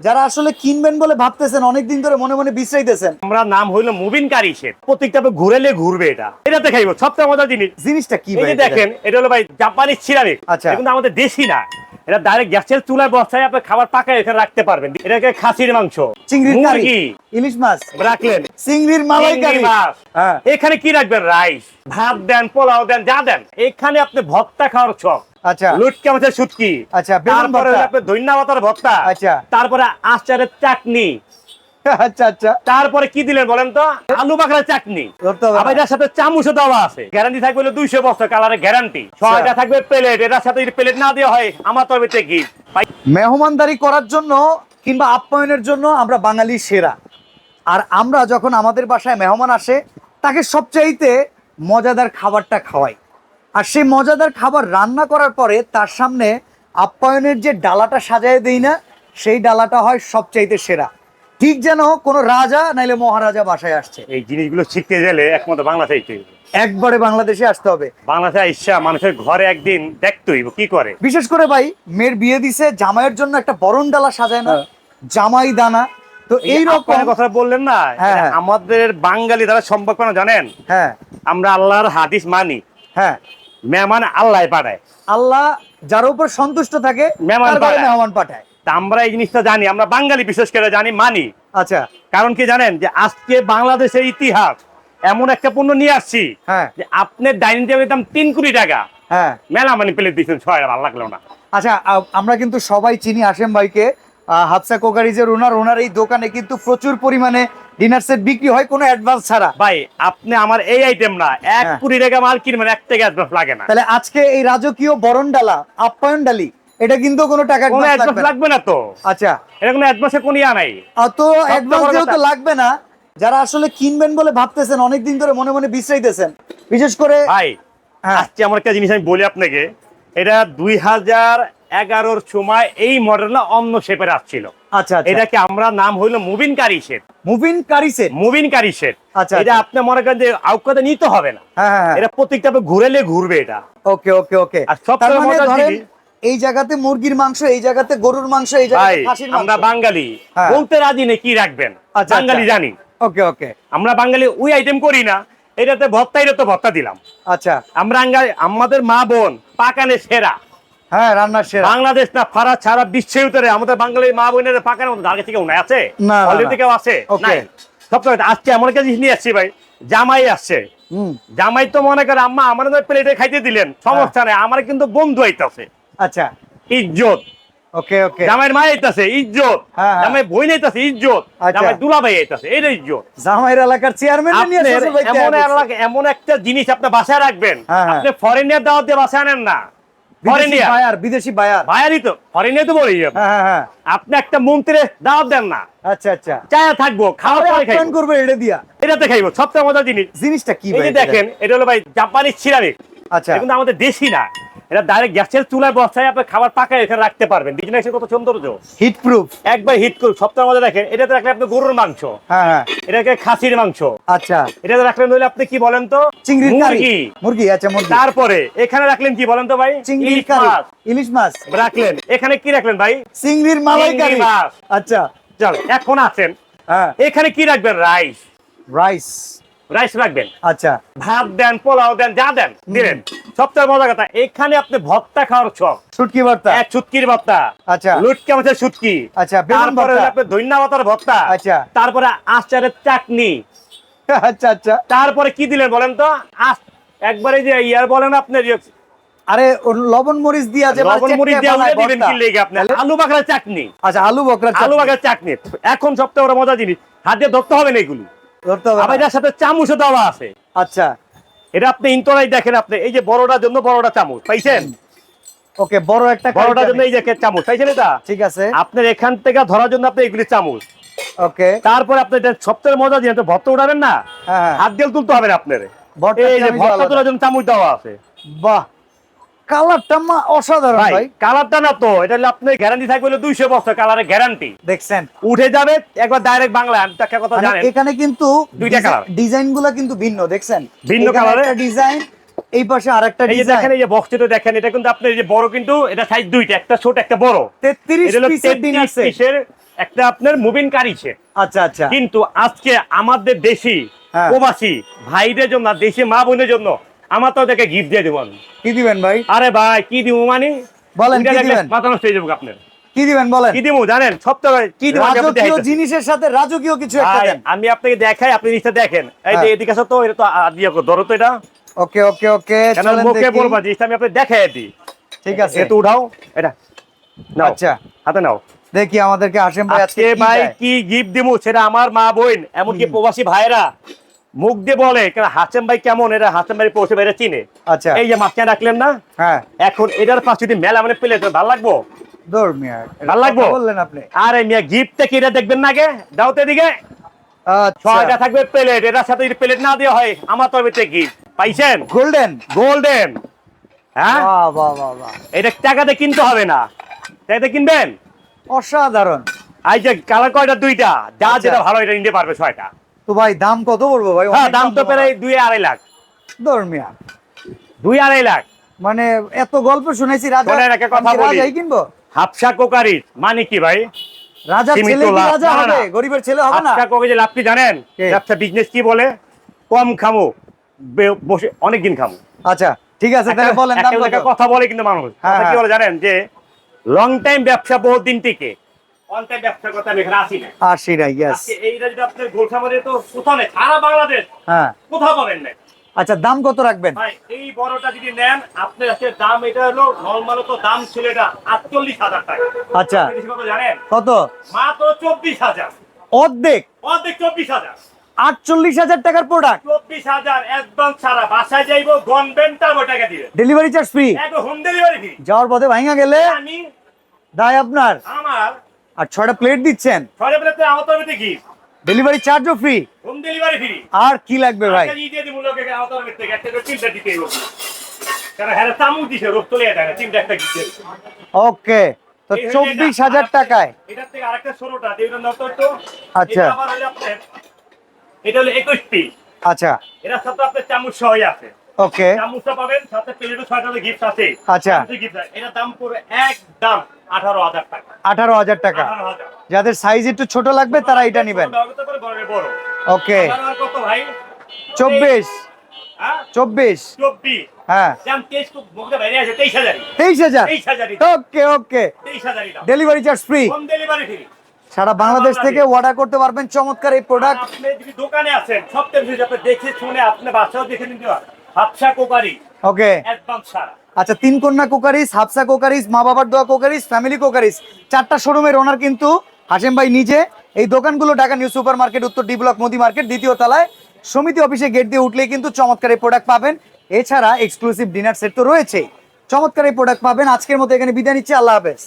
যারা আসলে কিনবেন বলে ভাবতেছেন অনেকদিন ধরে মনে মনে বিশ্রাইতেছেন। আমরা নাম হইল মুভিন কারি সেট প্রত্যেকটা ঘুরেলে ঘুরবে এটা। এটাতে খাইবো সবচেয়ে মজার জিনিস। জিনিসটা কি ভাই দেখেন এটা হলো ভাই জাপানি সিরামিক। আচ্ছা। কিন্তু আমাদের দেশি না। এটা ডাইরেক্ট গ্যাসের চুলায় বসায় আপনি খাবার পাকায় এখানে রাখতে পারবেন। এটাকে খাসির মাংস। চিংড়ির কারি। মুরগি। ইলিশ মাছ। রাখলেন। চিংড়ির মালাইকারি। চিংড়ি মাছ। হ্যাঁ। এখানে কি রাখবেন? রাইস। ভাত দেন পোলাও দেন যা দেন। এখানে আপনি ভর্তা খাওয়ার ছক আচ্ছা। লুটকে মাছের শুটকি আচ্ছা, তারপরে ভর্তা। আপনি ধন্যা পাতার ভর্তা। আচ্ছা। তারপরে আচারের চাটনি। আচ্ছা আচ্ছা। তারপরে কি দিলেন বলেন তো? আলু চাটনি। আবার এটার সাথে চামচও দেওয়া আছে। গ্যারান্টি থাকবে হলো দুইশো বছর গ্যারান্টি ছয়টা থাকবে প্লেট। এটার সাথে প্লেট না দেওয়া হয় আমার তরফে কি মেহমানদারি করার জন্য কিংবা আপ্যায়নের জন্য আমরা বাঙালি সেরা। আর আমরা যখন আমাদের বাসায় মেহমান আসে তাকে সবচাইতে মজাদার খাবারটা খাওয়াই। আর সেই মজাদার খাবার রান্না করার পরে তার সামনে আপ্যায়নের যে ডালাটা সাজায় দেই না সেই ডালাটা হয় সবচাইতে সেরা। ঠিক যেন কোনো রাজা নাইলে মহারাজা বাসায় আসছে। এই জিনিসগুলো শিখতে গেলে একমাত্র আইতে হইবে। একবারে বাংলাদেশে আসতে হবে। বাংলাদেশে আইসা মানুষের ঘরে একদিন দেখতে হইব কি করে। বিশেষ করে ভাই মেয়ের বিয়ে দিছে জামাইয়ের জন্য একটা বরণ ডালা সাজায় না জামাই দানা। তো এই এইরকম রকম কথা বললেন না হ্যাঁ, হ্যাঁ। আমাদের বাঙালি সম্ভব কেন জানেন? হ্যাঁ। আমরা আল্লাহর হাদিস মানি। হ্যাঁ মেহমান আল্লাহ পাঠায়। আল্লাহ যার উপর সন্তুষ্ট থাকে মেহমান পাঠায়। মেহমান পাঠায়। তা আমরা এই জিনিসটা জানি আমরা বাঙালি বিশেষ করে জানি মানি। আচ্ছা। কারণ কি জানেন যে আজকে বাংলাদেশের ইতিহাস এমন একটা পণ্য নিয়ে আসছি হ্যাঁ। যে আপনার ডাইনিং টেবিলের দাম তিন কোটি টাকা। হ্যাঁ। মেলা মানে প্লেট দিচ্ছেন ছয় ভালো লাগল না। আচ্ছা আমরা কিন্তু সবাই চিনি আসেম ভাইকে হাফসা কোকারিজের ওনার ওনার এই দোকানে কিন্তু প্রচুর পরিমাণে ডিনার সেট বিক্রি হয় কোনো অ্যাডভান্স ছাড়া ভাই আপনি আমার এই আইটেম না এক হ্যাঁ। কোটি টাকা মাল কিনবেন এক টাকা অ্যাডভান্স লাগে না তাহলে আজকে এই রাজকীয় আপ্যায়ন ডালি এটা কিন্তু কোনো টাকা অ্যাডভান্স লাগবে না। তো আচ্ছা এটা কোনো অ্যাডভান্সে কোনো ইয়া নাই অত অ্যাডভান্স কথা। লাগবে না যারা আসলে কিনবেন বলে ভাবতেছেন অনেকদিন ধরে মনে মনে বিশ্রাইতেছেন বিশেষ করে ভাই হ্যাঁ। আজকে আমার একটা জিনিস আমি বলি আপনাকে এটা দুই হাজার এগারোর সময় এই মডেলটা অন্য শেপের আসছিল। আচ্ছা আচ্ছা। এটাকে আমরা নাম হইল মুভিন কারি সেট মুভিন কারিসে মুভিন কারি সেট আচ্ছা, এটা আচ্ছা। আপনি মনে করেন যে আউকাতে নিতে হবে না। হ্যাঁ হ্যাঁ এটা প্রত্যেকটা ঘুরেলে ঘুরবে এটা। ওকে ওকে ওকে। আর সবচেয়ে মানে মজার জিনিস- এই জায়গাতে মুরগির মাংস এই জায়গাতে গরুর মাংস এই জায়গাতে খাসির মাংস। আমরা বাঙালি। হ্যাঁ। বলতে রাজি নেই কি রাখবেন? আচ্ছা, বাঙালি। জানি। ওকে ওকে। আমরা বাঙালি ওই আইটেম করি না। এটাতে ভত্তা এটা তো ভত্তা দিলাম। আচ্ছা। আমরা আমাদের মা বোন পাকানে সেরা। হ্যাঁ রান্নার সেরা। বাংলাদেশ না ফারা সারা বিশ্বের ভিতরে আমাদের বাঙালি মা বোনের মধ্যে আগে থেকে উনায় আছে? না, অলরেডি আছে. নাই। আজকে এমন একটা জিনিস নিয়ে আসছি ভাই জামাই আসছে। জামাই তো মনে করে আম্মা আমার প্লেটে খাইতে দিলেন সমস্যা নেই আমার কিন্তু বন্ধু আইতাছে। আচ্ছা। ইজ্জত। ওকে ওকে। জামাইয়ের মা আইতাছে ইজ্জত। হ্যাঁ, হ্যাঁ। জামাই বই আইতাছে ইজ্জত। আচ্ছা। জামাই দুলাভাই আইতাছে এটা ইজ্জত। জামাইর এলাকার চেয়ারম্যান এমন এলাকা- এমন একটা জিনিস আপনি বাসায় রাখবেন হ্যাঁ, হ্যাঁ। আপনি ফরেনিয়ার দাওয়াত দিয়ে বাসায় আনেন না। বায়ার বিদেশি বায়ার তো ফরেনে তো বলি হ্যাঁ হ্যাঁ হ্যাঁ। আপনি একটা দাওয়াত দেন না। আচ্ছা আচ্ছা। চায়া থাকব খাওয়া পরে করবে এটা দিয়া। এটাতে খাইবো সবচেয়ে মজার জিনিস। জিনিসটা কি ভাই দেখেন এটা হলো ভাই জাপানি সিরামিক। আচ্ছা। কিন্তু আমাদের দেশি না। এটা ডাইরেক্ট গ্যাসের চুলায় বসায় আপনি খাবার পাকায় এখানে রাখতে পারবেন। বিজনেসের কত সৌন্দর্য। হিট প্রুফ একবার হিট করুন সপ্তাহের মধ্যে দেখেন এটাতে রাখলে আপনি গরুর মাংস। হ্যাঁ হ্যাঁ। এটাকে খাসির মাংস। আচ্ছা। এটাতে রাখলেন হইলে আপনি কি বলেন তো? চিংড়ির কারি। মুরগি। মুরগি আচ্ছা মুরগি। তারপরে এখানে রাখলেন কি বলেন তো ভাই? চিংড়ির ইলিশ কারি। মাছ। ইলিশ মাছ। রাখলেন। এখানে কি রাখলেন ভাই? চিংড়ির মালাইকারি চিংড়ি মাছ। আচ্ছা। চল এখন আছেন। হ্যাঁ। এখানে কি রাখবেন? রাইস। রাইস। রাইস রাখবেন। আচ্ছা। ভাত দেন পোলাও দেন যা দেন দিলেন। সবচেয়ে মজার কথা এখানে আপনি ভর্তা খাওয়ার ছক শুটকি ভর্তা? ছুটকির ভর্তা। আচ্ছা। লুটকে মাছের ছুটকি আচ্ছা, তারপরে আপনি ধন্যা পাতার ভর্তা। আচ্ছা। তারপরে আচারের চাটনি। আচ্ছা আচ্ছা। তারপরে কি দিলেন বলেন তো? একবারে যে ইয়ার বলেন আপনার আরে লবণ মরিচ দিয়া যে লবণ মরিচ দিয়ে উড়ে দিবেন কি লেগে আপনার আলু বাকড়ার চাটনি। আচ্ছা আলু বকরা আলু বাকড়ার চাটনি। এখন সবচেয়ে বড় মজা জিনিস হাতে ধরতে হবে না এগুলি। আবার এটার সাথে চামচও দেওয়া আছে। আচ্ছা। এটা আপনি ইন্টরাই দেখেন আপনি এই যে বড়টার জন্য বড়টা চামচ পাইছেন? ওকে বড় একটা বড়টার জন্য এই যে চামচ পাইছেন এটা? ঠিক আছে। আপনার এখান থেকে ধরার জন্য আপনি এগুলি চামচ। ওকে। তারপরে আপনি এটা সবচেয়ে মজা দিয়ে ভর্ত উঠাবেন না হ্যাঁ হ্যাঁ। হাত দিয়ে তুলতে হবে আপনার। এই যে ভর্তা তোলার জন্য চামচ দেওয়া আছে। বাহ কালারটা মা অসাধারণ ভাই কালারটা না তো এটা হলে আপনার গ্যারান্টি থাকবে হলো দুইশো বছর কালারের গ্যারান্টি দেখছেন। উঠে যাবে একবার ডাইরেক্ট বাংলা আমি তো একটা কথা মানে জানেন। এখানে কিন্তু দুইটা colour। ডিজাইনগুলা কিন্তু ভিন্ন দেখছেন? ভিন্ন একটা ডিজাইন এই পাশে আরেকটা ডিজাইন। দেখেন এই যে বক্সটা দেখেন এটা কিন্তু আপনার এই যে বড় কিন্তু এটা সাইজ দুইটা একটা ছোট একটা বড়। 33 পিসের ডিনার 33 সেট একটা আপনার মুভিং কারি সেট আচ্ছা আচ্ছা। কিন্তু আজকে আমাদের দেশি হ্যাঁ। প্রবাসী ভাইদের জন্য দেশি মা বোনের জন্য আমার তো ওদেরকে গিফট দিয়ে দেবো আমি। কি দিবেন ভাই? আরে ভাই কি দিব মানে? বলেন, কি দিবেন? মাথা নষ্ট হয়ে যাব আপনার। কি দিবেন বলেন। কি দিব জানেন? সব তো কি দিব রাজকীয় জিনিসের সাথে রাজকীয় কিছু একটা দেন। আমি আপনাকে দেখাই আপনি নিচে দেখেন। এই যে হ্যাঁ। এদিকে আসো তো এটা তো আ- দিয়ে ধরো তো এটা। ওকে ওকে ওকে চলেন মুখে দেখি। বলবা জিনিসটা আমি আপনাকে দেখাই দিই ঠিক আছে। এতো উঠাও এটা। নাও আচ্ছা। হাতে নাও। দেখি আমাদেরকে হাসেম ভাই আজকে ভাই কি গিফট দিব সেটা আমার মা বোন এমনকি প্রবাসী ভাইরা মুখ দিয়ে বলে হাসেম ভাই কেমন? এটা হাসেম ভাই পৌঁছে ভাইরা চিনে। আচ্ছা। এই যে মাঝখানে রাখলেন না? হ্যাঁ। এখন এটার পাশে যদি মেলা মানে পেলে ভালো লাগবো? ভালো লাগবো? বললেন আপনি। আরে মিয়া গিফটটা কি এটা দেখবেন না আগে? দাও তো এদিকে। ছয়টা আচ্ছা থাকবে প্লেট এটার সাথে যদি প্লেট না দেওয়া হয় আমার তরফে গিফট পাইছেন? গোল্ডেন গোল্ডেন হ্যাঁ? এটা টাকাতে কিনতে হবে না। টাকাতে কিনবেন? অসাধারণ। এই যে কালার কয়টা? দুইটা। যা আচ্ছা। যেটা ভালো এটা নিতে পারবে ছয়টা। তো ভাই দাম কত পড়বে ভাই? হ্যাঁ দাম তো প্রায় দুই আড়াই লাখ। দৌড় মিয়া। দুই আড়াই লাখ। মানে এত গল্প শুনেছি রাজা কথা বলি। কিনবো? হাফসা কোকারি মানে কি ভাই? সীমিত ছেলে রাজা হবে? গরিবের ছেলে হবে না? হাফসা কোকারি কি জানেন? ব্যবসা বিজনেস কি বলে? কম খামো বসে অনেকদিন খামো। আচ্ছা ঠিক আছে তাহলে বলেন দাম কথা বলে কিন্তু মানুষ। হ্যাঁ, কথা কি হ্যাঁ। বলে জানেন যে লং টাইম ব্যবসা বহুত দিন টিকে। অন টাইম কথা এখানে আসি না আশি না ইয়েস এইটা যদি আপনার গোলখামারে তো কোথাও নেই সারা বাংলাদেশ হ্যাঁ। কোথাও পাবেন না আচ্ছা দাম কত রাখবেন? ভাই এই বড়টা যদি নেন আপনার আজকে দাম এটা হলো নর্মাল তো দাম ছিল এটা আটচল্লিশ হাজার টাকা। আচ্ছা। কত জানেন? কত? মাত্র চব্বিশ হাজার। অর্ধেক? অর্ধেক চব্বিশ হাজার। আটচল্লিশ হাজার টাকার প্রোডাক্ট চব্বিশ হাজার একদম সারা বাসায় যাইবো গনবেন তারপর টাকা দিবেন delivery charge free home delivery যাওয়ার পথে ভাঙা গেলে? আমি দায় আপনার। আমার আর ছয়টা প্লেট দিচ্ছেন। ছয় বেলাতে আমার তরফে কি ডেলিভারি চার্জও ফ্রি হোম ডেলিভারি ফ্রি আর কি লাগবে ভাই? দিয়ে থেকে একটা দিতে হবে। কারণ হ্যাঁ দিছে রোগ যায় একটা ওকে তো চব্বিশ হাজার টাকায়। এটার থেকে আরেকটা ষোলোটা এটা তো। আচ্ছা। এটা হলো একুশ পিস আচ্ছা। এটার সাথে আপনার চামচ সহই আছে। ওকে চামচটা পাবেন সাথে প্লেটও ছয়টা গিফট আছে। আচ্ছা। গিফট আছে। এটার দাম পড়বে আঠারো হাজার টাকা আঠারো হাজার টাকা। যাদের সাইজ একটু ছোট লাগবে তারা এটা নিবেন। ওকে। চব্বিশ। হ্যাঁ? চব্বিশ। চব্বিশ। হ্যাঁ। তেইশ হাজার? Okay okay. Delivery charge free সারা বাংলাদেশ থেকে অর্ডার করতে পারবেন চমৎকার এই প্রোডাক্ট আপনি যদি দোকানে আছেন আপনি দেখে শুনে আপনি দেখে নিতে পারেন হাফসা কোকারি। ওকে। সারা আচ্ছা তিন কন্যা কোকারিস, হাফসা কোকারিস, মা বাবার দোয়া কোকারিস ফ্যামিলি কোকারিস। চারটা শোরুমের ওনার কিন্তু হাসেম ভাই নিজে। এই দোকানগুলো ঢাকা নিউ সুপার মার্কেট উত্তর ডি ব্লক, মোদি মার্কেট, দ্বিতীয় তলায়। সমিতি অফিসে গেট দিয়ে উঠলেই কিন্তু চমৎকার এই প্রোডাক্ট পাবেন। এছাড়া এক্সক্লুসিভ ডিনার সেট তো রয়েছেই। চমৎকার এই প্রোডাক্ট পাবেন। আজকের মতো এখানে বিদায় নিচ্ছি। আল্লাহ হাফেজ।